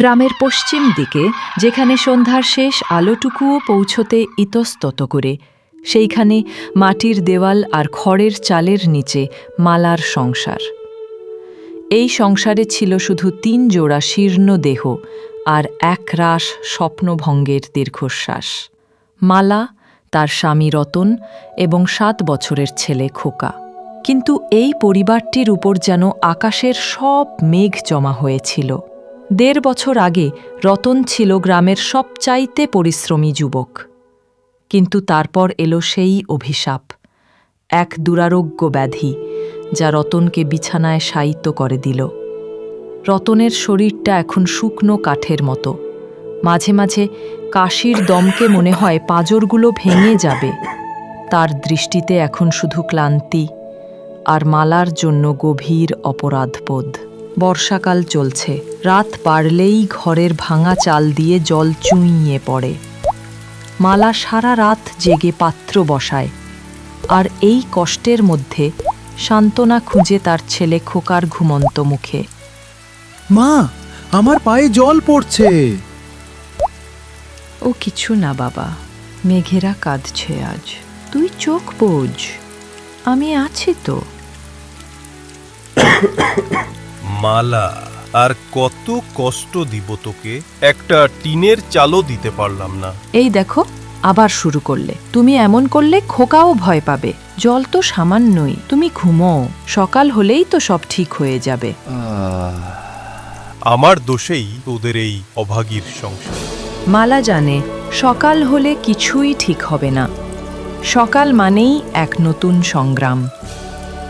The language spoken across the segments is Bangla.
গ্রামের পশ্চিম দিকে, যেখানে সন্ধ্যার শেষ আলোটুকুও পৌঁছতে ইতস্তত করে, সেইখানে মাটির দেওয়াল আর খড়ের চালের নিচে মালার সংসার। এই সংসারে ছিল শুধু তিন জোড়া শীর্ণ দেহ আর এক রাস স্বপ্নভঙ্গের দীর্ঘশ্বাস। মালা, তার স্বামী রতন এবং সাত বছরের ছেলে খোকা। কিন্তু এই পরিবারটির উপর যেন আকাশের সব মেঘ জমা হয়েছিল। দেড় বছর আগে রতন ছিল গ্রামের সবচাইতে পরিশ্রমী যুবক। কিন্তু তারপর এলো সেই অভিশাপ, এক দুরারোগ্য ব্যাধি যা রতনকে বিছানায় শায়িত করে দিল। রতনের শরীরটা এখন শুকনো কাঠের মতো। মাঝে মাঝে কাশির দমকে মনে হয় পাঁজরগুলো ভেঙে যাবে। তার দৃষ্টিতে এখন শুধু ক্লান্তি আর মালার জন্য গভীর অপরাধবোধ। বর্ষাকাল চলছে। রাত পারলেই ঘরের ভাঙা চাল দিয়ে জল চুইয়ে পড়ে। মালা সারা রাত জেগে পাত্র বসায় আর এই কষ্টের মধ্যে সান্ত্বনা খুঁজে তার ছেলে খোকার ঘুমন্ত মুখে। মা আমার পায়ে জল পড়ছে। ও কিছু না বাবা মেঘেরা কাঁদছে আজ। তুই চোখ বোঝ আমি আছি তো। মালা আর কত কষ্ট দিব তোকে? একটা টিনের চালও দিতে পারলাম না। এই দেখো আবার শুরু করলে। তুমি এমন করলে খোকাও ভয় পাবে। জল তো সামান্যই। তুমি ঘুমো সকাল হলেই তো সব ঠিক হয়ে যাবে। আমার দোষেই তোদের এই অভাগীর সংসার। মালা জানে সকাল হলে কিছুই ঠিক হবে না। সকাল মানেই এক নতুন সংগ্রাম।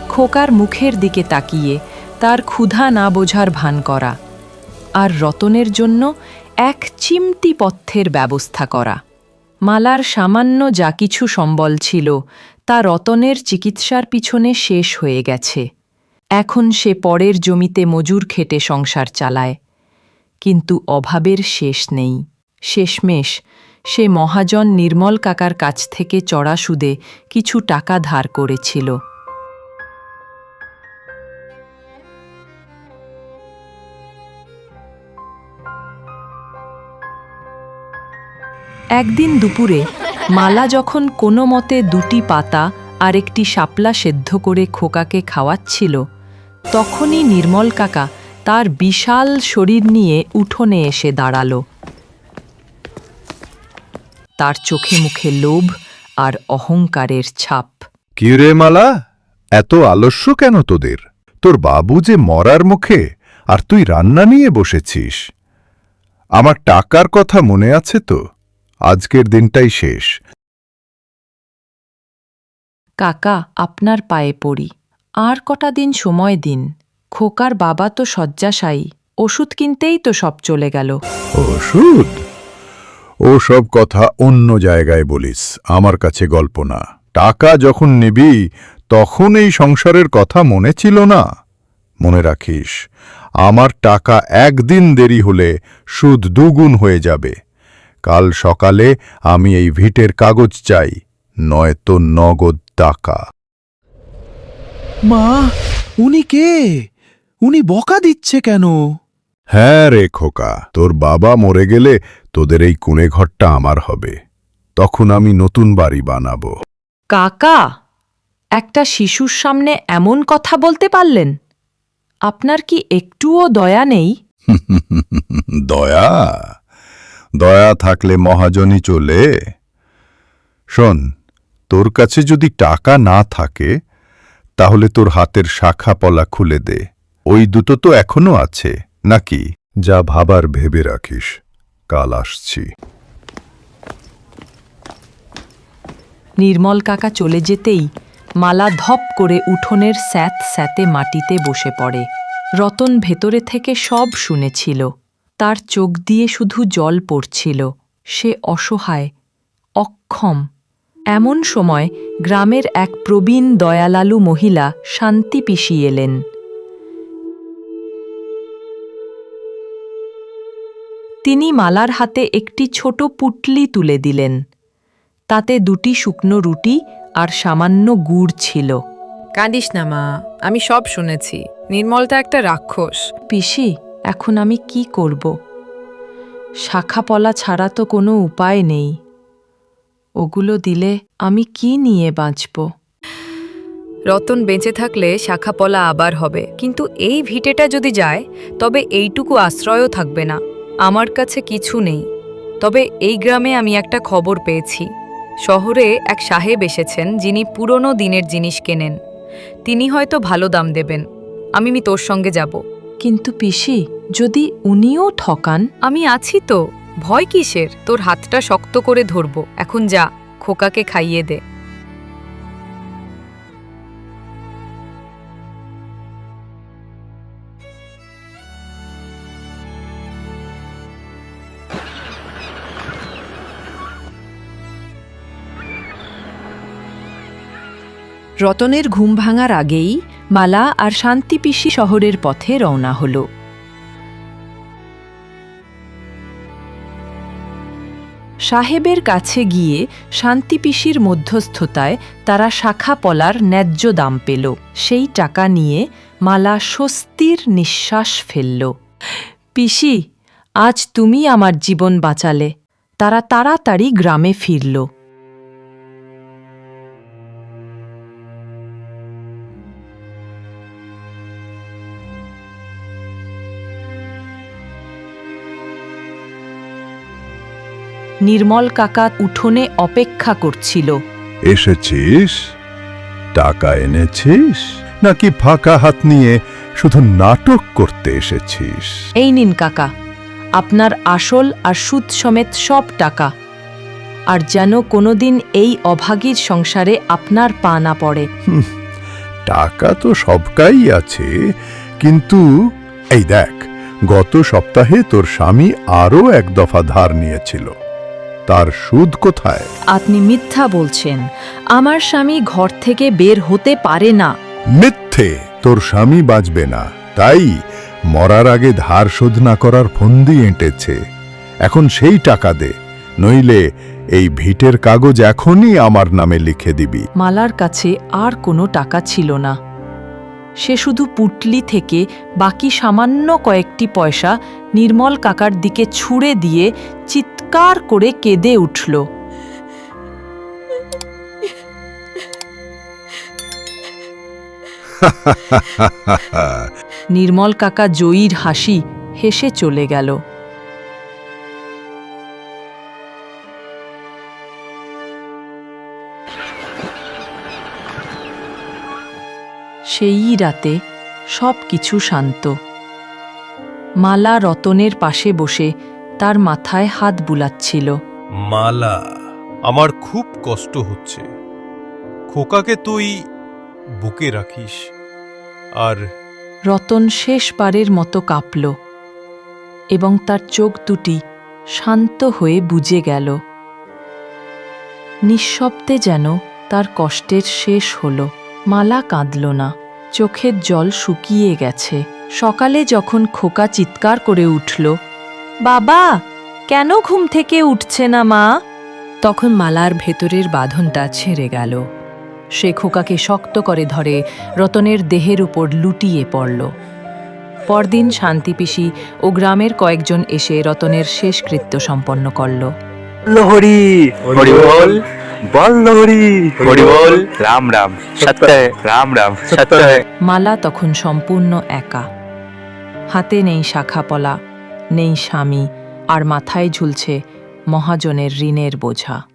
খোকার মুখের দিকে তাকিয়ে তার ক্ষুধা না বোঝার ভান করা, আর রতনের জন্য এক চিমটি পথ্যের ব্যবস্থা করা। মালার সামান্য যা কিছু সম্বল ছিল, তা রতনের চিকিৎসার পিছনে শেষ হয়ে গেছে। এখন সে পরের জমিতে মজুর খেটে সংসার চালায়। কিন্তু অভাবের শেষ নেই। শেষমেশ সে মহাজন নির্মল কাকার কাছ থেকে চড়া সুদে কিছু টাকা ধার করেছিল। একদিন দুপুরে মালা যখন কোনো মতে দুটি পাতা আর একটি শাপলা সেদ্ধ করে খোকাকে খাওয়াচ্ছিল, তখনই নির্মল কাকা তার বিশাল শরীর নিয়ে উঠোনে এসে দাঁড়াল। তার চোখে মুখে লোভ আর অহংকারের ছাপ। কিরে মালা, এত আলস্য কেন তোদের? তোর বাবু যে মরার মুখে, আর তুই রান্না নিয়ে বসেছিস। আমার টাকার কথা মনে আছে তো? আজকের দিনটাই শেষ। কাকা আপনার পায়ে পড়ি। আর কটা দিন সময় দিন। খোকার বাবা তো শয্যাশায়ী। ওষুধ কিনতেই তো সব চলে গেল। ওষুধ? ও সব কথা অন্য জায়গায় বলিস। আমার কাছে গল্প না। টাকা যখন নিবি তখন এই সংসারের কথা মনে ছিল না। মনে রাখিস আমার টাকা একদিন দেরি হলে সুদ দুগুণ হয়ে যাবে। কাল সকালে আমি এই ভিটের কাগজ চাই নয়তো নগদ টাকা। মা উনি কে? উনি বকা দিচ্ছে কেন? হ্যাঁ রে খোকা তোর বাবা মরে গেলে তোদের এই কুঁড়ে ঘরটা আমার হবে। তখন আমি নতুন বাড়ি বানাবো। কাকা একটা শিশুর সামনে এমন কথা বলতে পারলেন। আপনার কি একটুও দয়া নেই? দয়া? দয়া থাকলে মহাজনই চলে। শোন, তোর কাছে যদি টাকা না থাকে, তাহলে তোর হাতের শাখা পলা খুলে দে। ওই দুটো তো এখনও আছে, নাকি? যা ভাবার ভেবে রাখিস, কাল আসছি। নির্মল কাকা চলে যেতেই মালা ধপ করে উঠোনের স্যাঁত স্যাঁতে মাটিতে বসে পড়ে। রতন ভেতরে থেকে সব শুনেছিল। তার চোখ দিয়ে শুধু জল পড়ছিল। সে অসহায় অক্ষম। এমন সময় গ্রামের এক প্রবীণ দয়ালালু মহিলা শান্তি পিসি এলেন। তিনি মালার হাতে একটি ছোট পুটলি তুলে দিলেন। তাতে দুটি শুকনো রুটি আর সামান্য গুড় ছিল। কাঁদিস না মা আমি সব শুনেছি। নির্মলতা একটা রাক্ষস। পিসি এখন আমি কি করব? শাখাপলা ছাড়া তো কোনো উপায় নেই। ওগুলো দিলে আমি কি নিয়ে বাঁচব? রতন বেঁচে থাকলে শাখাপলা আবার হবে। কিন্তু এই ভিটেটা যদি যায়, তবে এইটুকু আশ্রয়ও থাকবে না। আমার কাছে কিছু নেই। তবে এই গ্রামে আমি একটা খবর পেয়েছি। শহরে এক সাহেব এসেছেন যিনি পুরনো দিনের জিনিস কেনেন। তিনি হয়তো ভালো দাম দেবেন। আমি তোর সঙ্গে যাব। কিন্তু পিসি, যদি উনিও ঠকান? আমি আছি তো। ভয় কিসের? তোর হাতটা শক্ত করে ধরব। এখন যা, খোকাকে খাইয়ে দে। রতনের ঘুম ভাঙার আগেই মালা আর শান্তি পিসি শহরের পথে রওনা হল। সাহেবের কাছে গিয়ে শান্তি পিসির মধ্যস্থতায় তারা শাখা পলার ন্যায্য দাম পেল। সেই টাকা নিয়ে মালা স্বস্তির নিঃশ্বাস ফেলল। পিসি, আজ তুমি আমার জীবন বাঁচালে। তারা তাড়াতাড়ি গ্রামে ফিরল। নির্মল কাকা উঠোনে অপেক্ষা করছিল। এসেছিস? টাকা এনেছিস? নাকি ফাঁকা হাত নিয়ে শুধু নাটক করতে এসেছিস? এই নিন কাকা আপনার আসল আর সুদ সমেত সব টাকা। আর যেন কোনোদিন এই অভাগীর সংসারে আপনার পা না পড়ে। টাকা তো সবকাই আছে কিন্তু এই দেখ গত সপ্তাহে তোর স্বামী আরও এক দফা ধার নিয়েছিল। তার সুদ কোথায়? আপনি মিথ্যা বলছেন। আমার স্বামী ঘর থেকে বের হতে পারে না। মিথ্যে তোর স্বামী বাঁচবে না। তাই মরার আগে ধার শোধ না করার ফন্দি এঁটেছে। এখন সেই টাকা দে নইলে এই ভিটের কাগজ এখনই আমার নামে লিখে দিবি। মালার কাছে আর কোনো টাকা ছিল না। সে শুধু পুটলি থেকে বাকি সামান্য কয়েকটি পয়সা নির্মল কাকার দিকে ছুঁড়ে দিয়ে চিৎকার করে কেঁদে উঠল। নির্মল কাকা জয়ীর হাসি হেসে চলে গেল। সেই রাতে সব কিছু শান্ত। মালা রতনের পাশে বসে তার মাথায় হাত বুলাচ্ছিল। মালা আমার খুব কষ্ট হচ্ছে। খোকাকে তুই বুকে রাখিস। আর রতন শেষবারের মতো কাঁপল এবং তার চোখ দুটি শান্ত হয়ে বুজে গেল। নিঃশব্দে যেন তার কষ্টের শেষ হল। মালা কাঁদল না চোখের জল শুকিয়ে গেছে। সকালে যখন খোকা চিৎকার করে উঠল বাবা কেন ঘুম থেকে উঠছে না মা? তখন মালার ভেতরের বাঁধনটা ছেড়ে গেল। সে খোকাকে শক্ত করে ধরে রতনের দেহের উপর লুটিয়ে পড়ল। পরদিন শান্তিপিসি ও গ্রামের কয়েকজন এসে রতনের শেষকৃত্য সম্পন্ন করল। বল! রাম রাম! সত্য! রাম রাম! সত্য! মালা তখন সম্পূর্ণ একা। হাতে নেই শাখাপলা নেই স্বামী আর মাথায় ঝুলছে মহাজনের ঋণের বোঝা।